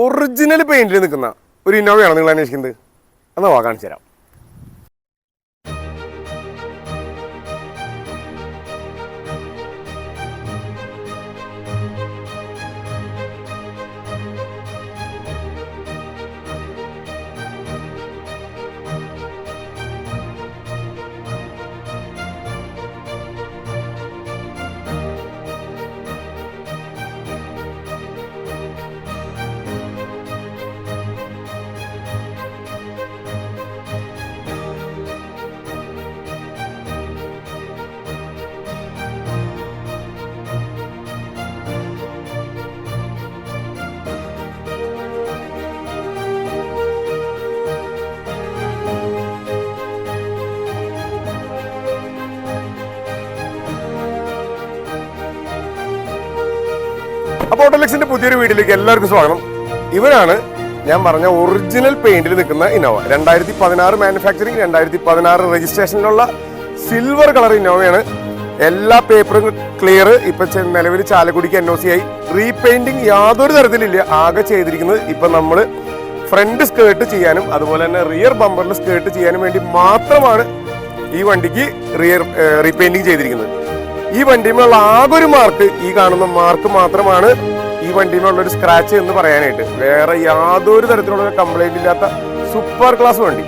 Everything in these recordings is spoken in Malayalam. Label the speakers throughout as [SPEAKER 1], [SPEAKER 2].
[SPEAKER 1] ഒറിജിനൽ പെയിന്റിൽ നിൽക്കുന്ന ഒരു ഇന്നോവയാണ് നിങ്ങൾ അന്വേഷിക്കുന്നത്? എന്നാ വാ കാണിച്ചു തരാം. അപ്പോൾ ഓട്ടോലെക്സിന്റെ പുതിയൊരു വീഡിയോയിലേക്ക് എല്ലാവർക്കും സ്വാഗതം. ഇവരാണ് ഞാൻ പറഞ്ഞ ഒറിജിനൽ പെയിന്റിൽ നിൽക്കുന്ന ഇന്നോവ രണ്ടായിരത്തി പതിനാറ് മാനുഫാക്ചറിങ് രണ്ടായിരത്തി പതിനാറ് രജിസ്ട്രേഷനിലുള്ള സിൽവർ കളർ ഇന്നോവയാണ് എല്ലാ പേപ്പറും ക്ലിയർ ഇപ്പൊ നിലവിൽ ചാലക്കുടിക്ക് എൻ ഒ സി ആയി. റീപെയിന്റിങ് യാതൊരു തരത്തിലില്ല. ആകെ ചെയ്തിരിക്കുന്നത് ഇപ്പൊ നമ്മൾ ഫ്രണ്ട് സ്കേർട്ട് ചെയ്യാനും അതുപോലെ തന്നെ റിയർ ബമ്പറിൽ സ്കേർട്ട് ചെയ്യാനും വേണ്ടി മാത്രമാണ് ഈ വണ്ടിക്ക് റിയർ റീപെയിന്റിങ് ചെയ്തിരിക്കുന്നത്. ഈ വണ്ടിമേലുള്ള ആകെ ഒരു മാർക്ക് ഈ കാണുന്ന മാർക്ക് മാത്രമാണ് ഈ വണ്ടിമേലുള്ള ഒരു സ്ക്രാച്ച് എന്ന് പറയാനായിട്ട്. വേറെ യാതൊരു തരത്തിലുള്ള കംപ്ലൈന്റ് ഇല്ലാത്ത സൂപ്പർ ക്ലാസ് വണ്ടി.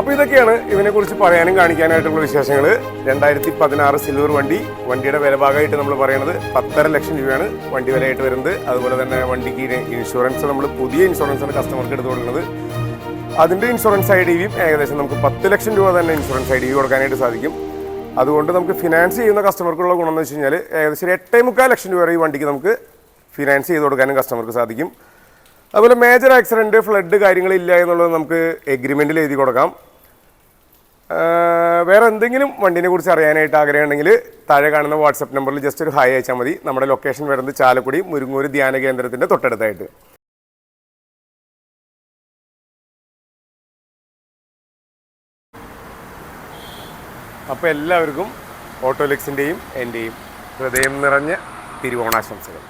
[SPEAKER 1] അപ്പൊ ഇതൊക്കെയാണ് ഇതിനെ കുറിച്ച് പറയാനും കാണിക്കാനായിട്ടുള്ള വിശേഷങ്ങൾ രണ്ടായിരത്തി പതിനാറ് സിൽവർ വണ്ടി വണ്ടിയുടെ വില ഭാഗമായിട്ട് നമ്മൾ പറയുന്നത് പത്തര ലക്ഷം രൂപയാണ് വണ്ടി വിലയായിട്ട് വരുന്നത്. അതുപോലെ തന്നെ വണ്ടിക്ക് ഇൻഷുറൻസ് നമ്മൾ പുതിയ ഇൻഷുറൻസ് ആണ് കസ്റ്റമർക്ക് എടുത്തു കൊടുക്കുന്നത്. അതിന്റെ ഇൻഷുറൻസ് ഐ ഡി വിയും ഏകദേശം നമുക്ക് പത്ത് ലക്ഷം രൂപ തന്നെ ഇൻഷുറൻസ് ഐ ഡി കൊടുക്കാനായിട്ട് സാധിക്കും. അതുകൊണ്ട് നമുക്ക് ഫിനാൻസ് ചെയ്യുന്ന കസ്റ്റമർക്കുള്ള ഗുണം എന്ന് വെച്ച് കഴിഞ്ഞാൽ ഏകദേശം എട്ടേ മുക്കാൽ ലക്ഷം രൂപ ഈ വണ്ടിക്ക് നമുക്ക് ഫിനാൻസ് ചെയ്ത് കൊടുക്കാനും കസ്റ്റമർക്ക് സാധിക്കും. അതുപോലെ മേജർ ആക്സിഡന്റ് ഫ്ലഡ് കാര്യങ്ങളില്ല എന്നുള്ളത് നമുക്ക് എഗ്രിമെന്റിൽ എഴുതി കൊടുക്കാം. വേറെ എന്തെങ്കിലും വണ്ടിനെ കുറിച്ച് അറിയാനായിട്ട് ആഗ്രഹമുണ്ടെങ്കിൽ താഴെ കാണുന്ന വാട്സപ്പ് നമ്പറിൽ ജസ്റ്റ് ഒരു ഹായ് അയച്ചാൽ മതി. നമ്മുടെ ലൊക്കേഷൻ വരുന്നത് ചാലക്കുടി മുരുങ്ങൂർ ധ്യാന കേന്ദ്രത്തിന്റെ തൊട്ടടുത്തായിട്ട്. അപ്പോൾ എല്ലാവർക്കും എന്റെയും ഹൃദയം നിറഞ്ഞ തിരുവോണാശംസകൾ.